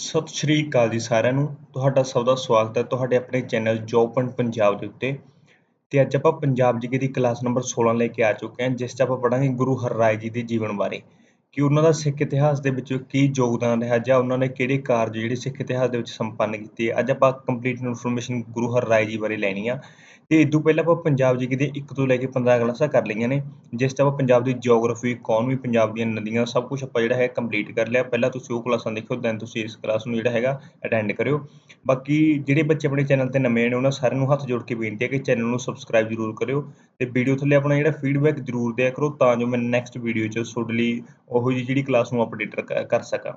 ਸਤਿ ਸ਼੍ਰੀ ਅਕਾਲ ਜੀ ਸਾਰਿਆਂ ਨੂੰ। ਤੁਹਾਡਾ ਸਭ ਦਾ ਸਵਾਗਤ ਹੈ ਤੁਹਾਡੇ ਆਪਣੇ ਚੈਨਲ ਜੋਬ ਪੁਆਇੰਟ ਪੰਜਾਬ ਦੇ ਉੱਤੇ। ਤੇ ਅੱਜ ਆਪਾਂ ਪੰਜਾਬ ਜੀਕੇ ਦੀ ਕਲਾਸ ਨੰਬਰ 16 ਲੈ ਕੇ ਆ ਚੁੱਕੇ ਹਾਂ, ਜਿਸ 'ਚ ਆਪਾਂ ਪੜਾਂਗੇ ਗੁਰੂ ਹਰਰਾਏ ਜੀ ਦੇ ਜੀਵਨ ਬਾਰੇ। ਕਿ ਉਹਨਾਂ ਦਾ ਸਿੱਖ ਇਤਿਹਾਸ ਦੇ ਵਿੱਚ ਕੀ ਯੋਗਦਾਨ ਰਿਹਾ ਜਾਂ ਉਹਨਾਂ ਨੇ ਕਿਹੜੇ ਕਾਰਜ ਜਿਹੜੇ ਸਿੱਖ ਇਤਿਹਾਸ ਦੇ ਵਿੱਚ ਸੰਪੰਨ ਕੀਤੇ ਅੱਜ ਆਪਾਂ ਕੰਪਲੀਟ ਇਨਫੋਰਮੇਸ਼ਨ ਗੁਰੂ ਹਰਰਾਏ ਜੀ ਬਾਰੇ ਲੈਣੀ ਆ। ਤੇ ਇਦੋਂ ਪਹਿਲਾਂ ਆਪਾਂ ਪੰਜਾਬ ਜੀ ਦੇ 1 ਤੋਂ ਲੈ ਕੇ 15 ਕਲਾਸਾਂ ਕਰ ਲਈਆਂ ਨੇ। ਜਿਸ 'ਚ ਆਪਾਂ ਪੰਜਾਬ ਦੀ ਜੀਓਗ੍ਰਾਫੀ ਇਕਨੋਮੀ ਪੰਜਾਬ ਦੀਆਂ ਨਦੀਆਂ ਸਭ ਕੁਝ ਆਪਾਂ ਜਿਹੜਾ ਹੈ ਕੰਪਲੀਟ ਕਰ ਲਿਆ। ਪਹਿਲਾਂ ਤੁਸੀਂ ਉਹ ਕਲਾਸਾਂ ਦੇਖੋ ਦੈਨ ਤੁਸੀਂ ਇਸ ਕਲਾਸ ਨੂੰ ਜਿਹੜਾ ਹੈਗਾ ਅਟੈਂਡ ਕਰਿਓ। ਬਾਕੀ ਜਿਹੜੇ ਬੱਚੇ ਆਪਣੇ ਚੈਨਲ ਤੇ ਨਵੇਂ ਨੇ, ਉਹਨਾਂ ਸਾਰਿਆਂ ਨੂੰ ਹੱਥ ਜੋੜ ਕੇ ਬੇਨਤੀ ਹੈ ਕਿ ਚੈਨਲ ਨੂੰ ਸਬਸਕ੍ਰਾਈਬ ਜ਼ਰੂਰ ਕਰਿਓ। ਤੇ ਵੀਡੀਓ ਥੱਲੇ ਆਪਣਾ ਜਿਹੜਾ ਫੀਡਬੈਕ ਜ਼ਰੂਰ ਦਿਆ ਕਰੋ ਤਾਂ ਜੋ ਮੈਂ ਨੈਕਸਟ ਵੀਡੀਓ 'ਚ ਤੁਹਾਡੇ ਲਈ ਉਹੋ ਜਿਹੀ ਜਿਹੜੀ ਕਲਾਸ ਨੂੰ ਅਪਡੇਟ ਕਰ ਸਕਾਂ।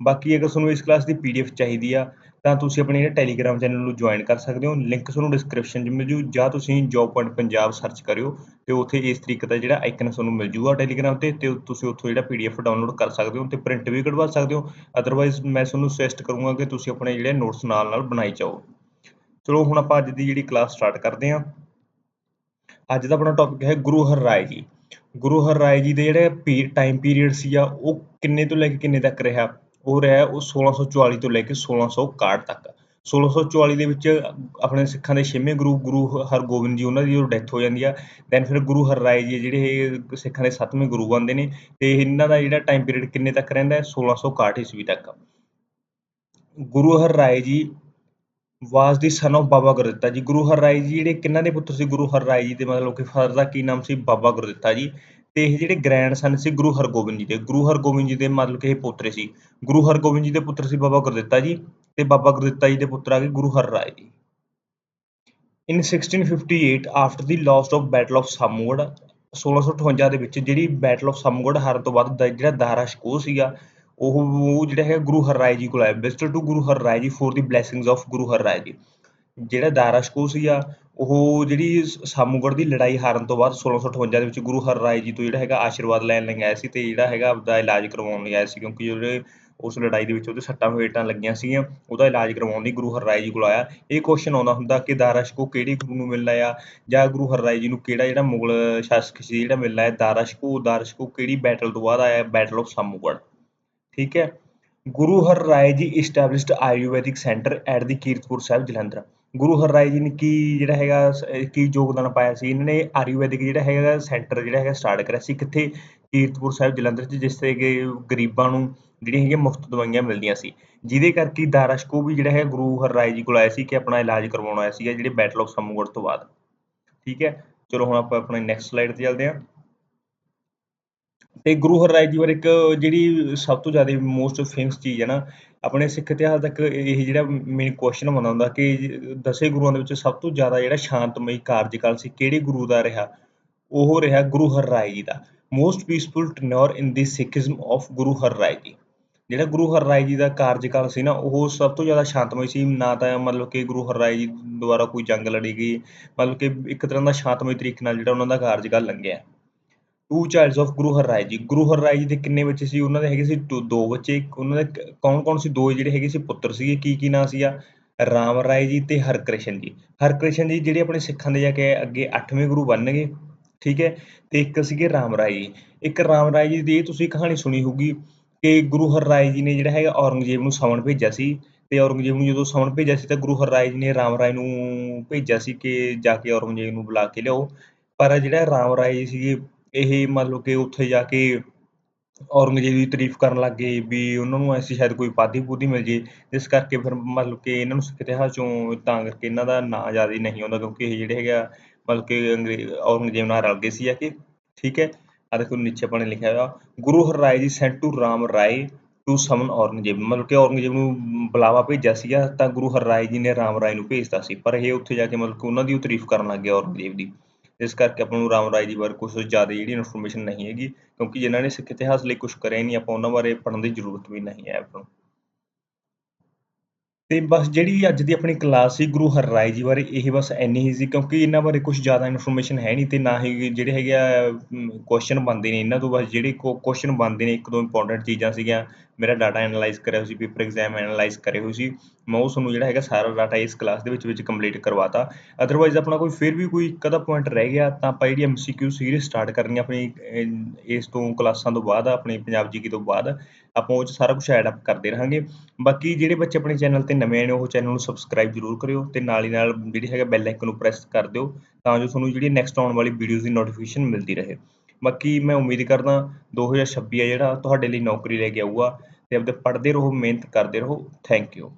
ਬਾਕੀ ਅਗਰ ਤੁਹਾਨੂੰ ਇਸ ਕਲਾਸ ਦੀ ਪੀਡੀਐਫ ਚਾਹੀਦੀ ਆ, ਤਾਂ ਤੁਸੀਂ ਆਪਣੇ ਜਿਹੜੇ ਟੈਲੀਗ੍ਰਾਮ ਚੈਨਲ ਨੂੰ ਜੁਆਇਨ ਕਰ ਸਕਦੇ ਹੋ। ਲਿੰਕ ਤੁਹਾਨੂੰ ਡਿਸਕ੍ਰਿਪਸ਼ਨ 'ਚ ਮਿਲ ਜੂ, ਜਾਂ ਤੁਸੀਂ ਜੋਬ ਪੁਆਇੰਟ ਪੰਜਾਬ ਸਰਚ ਕਰਿਓ, ਤੇ ਉੱਥੇ ਇਸ ਤਰੀਕੇ ਦਾ ਜਿਹੜਾ ਆਈਕਨ ਤੁਹਾਨੂੰ ਮਿਲ ਜੂਗਾ ਟੈਲੀਗ੍ਰਾਮ ਤੇ ਤੇ ਤੁਸੀਂ ਉੱਥੋਂ ਜਿਹੜਾ ਪੀਡੀਐਫ ਡਾਊਨਲੋਡ ਕਰ ਸਕਦੇ ਹੋ ਤੇ ਪ੍ਰਿੰਟ ਵੀ ਕਢਵਾ ਸਕਦੇ ਹੋ। ਅਦਰਵਾਈਜ਼ ਮੈਂ ਤੁਹਾਨੂੰ ਸੁਜੈਸਟ ਕਰੂੰਗਾ ਕਿ ਤੁਸੀਂ ਆਪਣੇ ਜਿਹੜੇ ਨੋਟਸ ਨਾਲ ਨਾਲ ਬਣਾਈ ਜਾਓ। ਚਲੋ, ਹੁਣ ਆਪਾਂ ਅੱਜ ਦੀ ਜਿਹੜੀ ਕਲਾਸ ਸਟਾਰਟ ਕਰਦੇ ਹਾਂ। ਅੱਜ ਦਾ ਆਪਣਾ ਟੌਪਿਕ ਹੈ ਗੁਰੂ ਹਰ ਰਾਏ ਜੀ। ਗੁਰੂ ਹਰਰਾਏ ਜੀ ਦੇ ਜਿਹੜੇ ਟਾਈਮ ਪੀਰੀਅਡ ਸੀਗਾ ਉਹ ਕਿੰਨੇ ਤੋਂ ਲੈ ਕੇ ਕਿੰਨੇ ਤੱਕ ਰਿਹਾ? ਉਹ ਰਿਹਾ ਉਹ 1644 ਤੋਂ ਲੈ ਕੇ 1661 ਤੱਕ। 1644 ਦੇ ਵਿੱਚ ਆਪਣੇ ਸਿੱਖਾਂ ਦੇ ਛੇਵੇਂ ਗੁਰੂ ਗੁਰੂ ਹਰਗੋਬਿੰਦ ਜੀ, ਉਹਨਾਂ ਦੀ ਜਦੋਂ ਡੈਥ ਹੋ ਜਾਂਦੀ ਆ ਦੈਨ ਫਿਰ ਗੁਰੂ ਹਰਰਾਏ ਜੀ ਜਿਹੜੇ ਸਿੱਖਾਂ ਦੇ ਸੱਤਵੇਂ ਗੁਰੂ ਬਣਦੇ ਨੇ, ਤੇ ਇਹਨਾਂ ਦਾ ਜਿਹੜਾ ਟਾਈਮ ਪੀਰੀਅਡ ਕਿੰਨੇ ਤੱਕ ਰਹਿੰਦਾ? ਹੈ 1661 ਈਸਵੀ ਤੱਕ। ਗੁਰੂ ਹਰਰਾਏ ਜੀ ਵਾਸ ਦੀ ਸਨ ਆਫ ਬਾਬਾ ਗੁਰਦਿੱਤਾ ਜੀ। ਗੁਰੂ ਹਰਰਾਏ ਜੀ ਜਿਹੜੇ ਕਿੰਨਾਂ ਦੇ ਪੁੱਤਰ ਸੀ? ਗੁਰੂ ਹਰਰਾਏ ਜੀ ਦੇ ਮਤਲਬ ਕਿ ਫਾਦਰ ਦਾ ਕੀ ਨਾਮ ਸੀ? ਬਾਬਾ ਗੁਰਦਿੱਤਾ ਜੀ। ਤੇ ਇਹ ਜਿਹੜੇ ਗ੍ਰੈਂਡ ਸੀ, ਗੁਰੂ ਹਰਗੋਬਿੰਦ ਜੀ ਦੇ। ਗੁਰੂ ਹਰਗੋਬਿੰਦ ਜੀ ਦੇ ਮਤਲਬ ਕਿ ਇਹ ਪੋਤਰੇ ਸੀ। ਗੁਰੂ ਹਰਗੋਬਿੰਦ ਜੀ ਦੇ ਪੁੱਤਰ ਸੀ ਬਾਬਾ ਗੁਰਦਿੱਤਾ ਜੀ ਤੇ ਬਾਬਾ ਗੁਰਦਿੱਤਾ ਜੀ ਦੇ ਪੁੱਤਰ ਆ ਗਏ Guru Har Rai ji. In 1658 after the last of battle of Samugarh 1658 ਦੇ ਵਿੱਚ ਜਿਹੜੀ ਬੈਟਲ ਆਫ ਸਾਮੂਗੜ ਹਾਰਨ ਤੋਂ ਬਾਅਦ ਜਿਹੜਾ ਦਾਰਾ ਸ਼ਕੋਹ ਸੀਗਾ ਉਹ ਜਿਹੜਾ ਹੈ ਗੁਰੂ ਹਰਰਾਏ ਜੀ ਕੋਲ ਆਇਆ visit to Guru Har Rai ji for the blessings of Guru Har Rai ji. ਜਿਹੜਾ ਦਾਰਾ ਸ਼ਕੋਹ ਸੀਗਾ, ਉਹ ਜਿਹੜੀ ਸਾਮੂਗੜ ਦੀ ਲੜਾਈ ਹਾਰਨ ਤੋਂ ਬਾਅਦ 1658 ਦੇ ਵਿੱਚ ਗੁਰੂ ਹਰਰਾਏ ਜੀ ਤੋਂ ਜਿਹੜਾ ਹੈਗਾ ਆਸ਼ੀਰਵਾਦ ਲੈਣ ਲਈ ਆਇਆ ਸੀ ਤੇ ਜਿਹੜਾ ਹੈਗਾ ਆਪਦਾ ਇਲਾਜ ਕਰਵਾਉਣ ਲਈ ਆਇਆ ਸੀ, ਕਿਉਂਕਿ ਜਿਹੜੇ ਉਸ ਲੜਾਈ ਦੇ ਵਿੱਚ ਉਹਦੇ ਸੱਟਾਂ ਫੇਟਾਂ ਲੱਗੀਆਂ ਸੀਗੀਆਂ, ਉਹਦਾ ਇਲਾਜ ਕਰਵਾਉਣ ਲਈ ਗੁਰੂ ਹਰਰਾਏ ਜੀ ਕੋਲ ਆਇਆ। ਇਹ ਕੁਐਸਚਨ ਆਉਂਦਾ ਹੁੰਦਾ ਕਿ ਦਾਰਾ ਸ਼ਕੋਹ ਕਿਹੜੇ ਗੁਰੂ ਨੂੰ ਮਿਲਣਾ ਆ ਜਾਂ ਗੁਰੂ ਹਰਰਾਏ ਜੀ ਨੂੰ ਕਿਹੜਾ ਜਿਹੜਾ ਮੁਗਲ ਸ਼ਾਸਕ ਸੀ ਜਿਹੜਾ ਮਿਲਣਾ ਹੈ ਦਾਰਾ ਸ਼ਕੋਹ ਦਾਰਾ ਸ਼ਕੋਹ ਕਿਹੜੀ ਬੈਟਲ ਤੋਂ ਬਾਅਦ ਆਇਆ? Battle of Samugarh. ਠੀਕ ਹੈ। Guru Har Rai ji established ayurvedic centre at the Kiratpur Sahib, Jalandhar. Guru Har Rai ji ਨੇ ਕੀ ਜਿਹੜਾ ਹੈਗਾ, ਕੀ ਯੋਗਦਾਨ ਪਾਇਆ ਸੀ? ਇਹਨਾਂ ਨੇ ਆਯੁਰਵੈਦਿਕ ਜਿਹੜਾ ਹੈਗਾ ਸੈਂਟਰ ਜਿਹੜਾ ਹੈਗਾ ਸਟਾਰਟ ਕਰਿਆ ਸੀ। ਕਿੱਥੇ? ਕੀਰਤਪੁਰ ਸਾਹਿਬ, ਜਲੰਧਰ 'ਚ, ਜਿਸ ਤੇ ਕਿ ਗਰੀਬਾਂ ਨੂੰ ਜਿਹੜੀਆਂ ਹੈਗੀਆਂ ਮੁਫਤ ਦਵਾਈਆਂ ਮਿਲਦੀਆਂ ਸੀ। ਜਿਹਦੇ ਕਰਕੇ ਦਾਰਾਸ਼ਕੋ ਵੀ ਜਿਹੜਾ ਹੈ ਗੁਰੂ ਹਰ ਰਾਏ ਜੀ ਕੋਲ ਆਇਆ ਸੀ ਕਿ ਆਪਣਾ ਇਲਾਜ ਕਰਵਾਉਣਾ ਆਇਆ ਸੀਗਾ, ਜਿਹੜੇ ਬੈਟਲ ਆਫ ਸਮੂਗੜ ਤੋਂ ਬਾਅਦ। ਠੀਕ ਹੈ। ਚਲੋ ਹੁਣ ਆਪਾਂ ਆਪਣੇ ਨੈਕਸਟ ਸਲਾਈਡ ਤੇ ਚੱਲਦੇ ਹਾਂ। ਅਤੇ ਗੁਰੂ ਹਰਰਾਏ ਜੀ ਬਾਰੇ ਇੱਕ ਜਿਹੜੀ ਸਭ ਤੋਂ ਜ਼ਿਆਦਾ ਮੋਸਟ ਫੇਮਸ ਚੀਜ਼ ਹੈ ਨਾ, ਆਪਣੇ ਸਿੱਖ ਇਤਿਹਾਸ ਤੱਕ ਇਹ ਜਿਹੜਾ ਮੇਨ ਕੁਐਸਚਨ ਬਣਦਾ ਹੁੰਦਾ ਕਿ ਦਸੇ ਗੁਰੂਆਂ ਦੇ ਵਿੱਚ ਸਭ ਤੋਂ ਜ਼ਿਆਦਾ ਜਿਹੜਾ ਸ਼ਾਂਤਮਈ ਕਾਰਜਕਾਲ ਸੀ ਕਿਹੜੇ ਗੁਰੂ ਦਾ ਰਿਹਾ? ਉਹ ਰਿਹਾ ਗੁਰੂ ਹਰਰਾਏ ਜੀ ਦਾ। Most peaceful tenure in the Sikhism of Guru Har Rai ji. ਜਿਹੜਾ ਗੁਰੂ ਹਰਰਾਏ ਜੀ ਦਾ ਕਾਰਜਕਾਲ ਸੀ ਨਾ, ਉਹ ਸਭ ਤੋਂ ਜ਼ਿਆਦਾ ਸ਼ਾਂਤਮਈ ਸੀ। ਨਾ ਤਾਂ ਮਤਲਬ ਕਿ ਗੁਰੂ ਹਰਰਾਏ ਜੀ ਦੁਆਰਾ ਕੋਈ ਜੰਗ ਲੜੀ ਗਈ, ਮਤਲਬ ਕਿ ਇੱਕ ਤਰ੍ਹਾਂ ਦਾ ਸ਼ਾਂਤਮਈ ਤਰੀਕੇ ਨਾਲ ਜਿਹੜਾ ਉਹਨਾਂ ਦਾ ਕਾਰਜਕਾਲ ਲੰਘਿਆ। To childs of Guru Har Rai ji Guru Har Rai ਜੀ ਦੇ ਕਿੰਨੇ ਬੱਚੇ ਸੀ? ਉਹਨਾਂ ਦੇ ਹੈਗੇ ਸੀ ਟੂ ਦੋ ਬੱਚੇ। ਉਹਨਾਂ ਦੇ ਕੌਣ ਕੌਣ ਸੀ? ਦੋ ਜਿਹੜੇ ਹੈਗੇ ਸੀ ਪੁੱਤਰ ਸੀਗੇ। ਕੀ ਕੀ ਨਾਂ ਸੀਗਾ? ਰਾਮ ਰਾਏ ਜੀ ਤੇ ਹਰਕ੍ਰਿਸ਼ਨ ਜੀ। ਹਰਕ੍ਰਿਸ਼ਨ ਜੀ ਜਿਹੜੇ ਆਪਣੇ ਸਿੱਖਾਂ ਦੇ ਜਾ ਕੇ ਅੱਗੇ 8ਵੇਂ ਗੁਰੂ ਬਣਨਗੇ ਠੀਕ ਹੈ? ਤੇ ਇੱਕ ਸੀਗੇ ਰਾਮ ਰਾਏ ਜੀ। ਇੱਕ ਰਾਮ ਰਾਏ ਜੀ ਦੀ ਤੁਸੀਂ ਕਹਾਣੀ ਸੁਣੀ ਹੋਊਗੀ ਕਿ ਗੁਰੂ ਹਰਰਾਏ ਜੀ ਨੇ ਜਿਹੜਾ ਹੈਗਾ ਔਰੰਗਜ਼ੇਬ ਨੂੰ ਸਵਣ ਭੇਜਿਆ ਸੀ। ਤੇ ਔਰੰਗਜ਼ੇਬ ਨੂੰ ਜਦੋਂ ਸਵਣ ਭੇਜਿਆ ਸੀ ਤਾਂ ਗੁਰੂ ਹਰਰਾਏ ਜੀ ਨੇ ਰਾਮ ਰਾਏ ਨੂੰ ਭੇਜਿਆ ਸੀ ਕਿ ਜਾ ਕੇ ਔਰੰਗਜ਼ੇਬ ਨੂੰ ਬੁਲਾ ਕੇ ਲਿਆਓ। ਪਰ ਜਿਹੜਾ ਰਾਮ ਰਾਏ ਜੀ ਸੀਗੇ ਇਹ ਮਤਲਬ ਕਿ ਉੱਥੇ ਜਾ ਕੇ ਔਰੰਗਜ਼ੇਬ ਦੀ ਤਾਰੀਫ ਕਰਨ ਲੱਗ ਗਏ ਵੀ ਉਹਨਾਂ ਨੂੰ ਐਸੀ ਸ਼ਾਇਦ ਕੋਈ ਉਪਾਧੀ ਪੂਦੀ ਮਿਲ ਜੇ ਇਸ ਕਰਕੇ ਫਿਰ ਮਤਲਬ ਕਿ ਇਹਨਾਂ ਨੂੰ ਸਿੱਖ ਇਤਿਹਾਸ ਚੋਂ ਤਾਂ ਕਰਕੇ ਇਹਨਾਂ ਦਾ ਨਾਂ ਜ਼ਿਆਦਾ ਨਹੀਂ ਆਉਂਦਾ ਕਿਉਂਕਿ ਇਹ ਜਿਹੜੇ ਹੈਗੇ ਆ ਮਤਲਬ ਕਿ ਅੰਗਰੇਜ਼, ਔਰੰਗਜ਼ੇਬ ਨਾਲ ਰਲ ਗਏ ਸੀ ਆ ਕਿ, ਠੀਕ ਹੈ? ਆ ਦੇਖੋ ਨੀਚੇ ਆਪਾਂ ਲਿਖਿਆ ਹੋਇਆ। Guru Har Rai ji sent to Ram Rai to summon Aurangzeb ਮਤਲਬ ਕਿ ਔਰੰਗਜ਼ੇਬ ਨੂੰ ਬੁਲਾਵਾ ਭੇਜਿਆ ਸੀਗਾ ਤਾਂ ਗੁਰੂ ਹਰਰਾਏ ਜੀ ਨੇ ਰਾਮ ਰਾਏ ਨੂੰ ਭੇਜਤਾ ਸੀ, ਪਰ ਇਹ ਉੱਥੇ ਜਾ ਕੇ ਮਤਲਬ ਕਿ ਉਹਨਾਂ ਦੀ ਤਾਰੀਫ ਕਰਨ ਲੱਗ ਗਿਆ ਔਰੰਗਜ਼ੇਬ ਦੀ। ਇਸ ਕਰਕੇ ਆਪਾਂ ਨੂੰ ਰਾਮ ਰਾਏ ਜੀ ਬਾਰੇ ਕੁਝ ਜ਼ਿਆਦਾ ਜਿਹੜੀ ਇਨਫੋਰਮੇਸ਼ਨ ਨਹੀਂ ਹੈਗੀ, ਕਿਉਂਕਿ ਜਿਨ੍ਹਾਂ ਨੇ ਸਿੱਖ ਇਤਿਹਾਸ ਲਈ ਕੁਝ ਕਰਿਆ ਨਹੀਂ, ਆਪਾਂ ਉਹਨਾਂ ਬਾਰੇ ਪੜ੍ਹਨ ਦੀ ਜ਼ਰੂਰਤ ਵੀ ਨਹੀਂ ਹੈ ਆਪਾਂ ਨੂੰ। ਤੇ ਬਸ ਜਿਹੜੀ ਅੱਜ ਦੀ ਆਪਣੀ ਕਲਾਸ ਸੀ ਗੁਰੂ ਹਰਰਾਏ ਜੀ ਬਾਰੇ, ਇਹ ਬਸ ਇੰਨੀ ਹੀ ਸੀ, ਕਿਉਂਕਿ ਇਹਨਾਂ ਬਾਰੇ ਕੁਝ ਜ਼ਿਆਦਾ ਇਨਫੋਰਮੇਸ਼ਨ ਹੈ ਨਹੀਂ ਤੇ ਨਾ ਹੀ ਜਿਹੜੇ ਹੈਗੇ ਆ ਕੁਐਸਚਨ ਬਣਦੇ ਨੇ, ਇਹਨਾਂ ਤੋਂ ਬਸ ਜਿਹੜੇ ਕੁਐਸਚਨ ਬਣਦੇ ਨੇ ਇੱਕ ਦੋ ਇੰਪੋਰਟੈਂਟ ਚੀਜ਼ਾਂ ਸੀਗੀਆਂ ਮੇਰਾ ਡਾਟਾ ਐਨਾਲਾਈਜ਼ ਕਰਿਆ ਹੋਇਆ ਸੀ ਪੇਪਰ ਐਗਜ਼ਾਮ ਐਨਾਲਾਈਜ਼ ਕਰੇ ਹੋਏ ਸੀ, ਮੈਂ ਉਹ ਤੁਹਾਨੂੰ ਜਿਹੜਾ ਹੈਗਾ ਸਾਰਾ ਡਾਟਾ ਇਸ ਕਲਾਸ ਦੇ ਵਿੱਚ ਵਿੱਚ ਕੰਪਲੀਟ ਕਰਵਾਤਾ। ਅਦਰਵਾਈਜ਼ ਆਪਣਾ ਕੋਈ ਫਿਰ ਵੀ ਕੋਈ ਇੱਕ ਅੱਧਾ ਪੁਆਇੰਟ ਰਹਿ ਗਿਆ, ਤਾਂ ਆਪਾਂ ਜਿਹੜੀ ਐਮਸੀਕਿਊ ਸੀਰੀਜ਼ ਸਟਾਰਟ ਕਰਨੀ ਆ ਆਪਣੀ ਇਸ ਤੋਂ ਕਲਾਸਾਂ ਤੋਂ ਬਾਅਦ, ਆਪਣੀ ਪੰਜਾਬ ਜੀਕੇ ਤੋਂ ਬਾਅਦ, ਆਪਾਂ ਉਹ 'ਚ ਸਾਰਾ ਕੁਝ ਐਡ ਅਪ ਕਰਦੇ ਰਹਾਂਗੇ। ਬਾਕੀ ਜਿਹੜੇ ਬੱਚੇ ਆਪਣੇ ਚੈਨਲ ਤੇ ਨਵੇਂ ਨੇ, ਉਹ ਚੈਨਲ ਨੂੰ ਸਬਸਕ੍ਰਾਈਬ ਜ਼ਰੂਰ ਕਰਿਓ ਤੇ ਨਾਲ ਹੀ ਨਾਲ ਜਿਹੜੀ ਹੈਗਾ ਬੈਲ ਆਈਕਨ ਨੂੰ ਪ੍ਰੈਸ ਕਰ ਦਿਓ, ਤਾਂ ਜੋ ਤੁਹਾਨੂੰ ਜਿਹੜੀ ਨੈਕਸਟ ਆਉਣ ਵਾਲੀ ਵੀਡੀਓਜ਼ ਦੀ ਨੋਟੀਫਿਕੇਸ਼ਨ ਮਿਲਦੀ ਰਹੇ। ਬਾਕੀ ਮੈਂ ਉਮੀਦ ਕਰਦਾ ਦੋ ਹਜ਼ਾਰ ਛੱਬੀ ਆ ਜਿਹੜਾ, ਤੁਹਾਡੇ ਲਈ ਨੌਕਰੀ ਲੈ ਕੇ ਆਊਗਾ ਅਤੇ ਆਪਦੇ ਪੜ੍ਹਦੇ ਰਹੋ, ਮਿਹਨਤ ਕਰਦੇ ਰਹੋ ਥੈਂਕ ਯੂ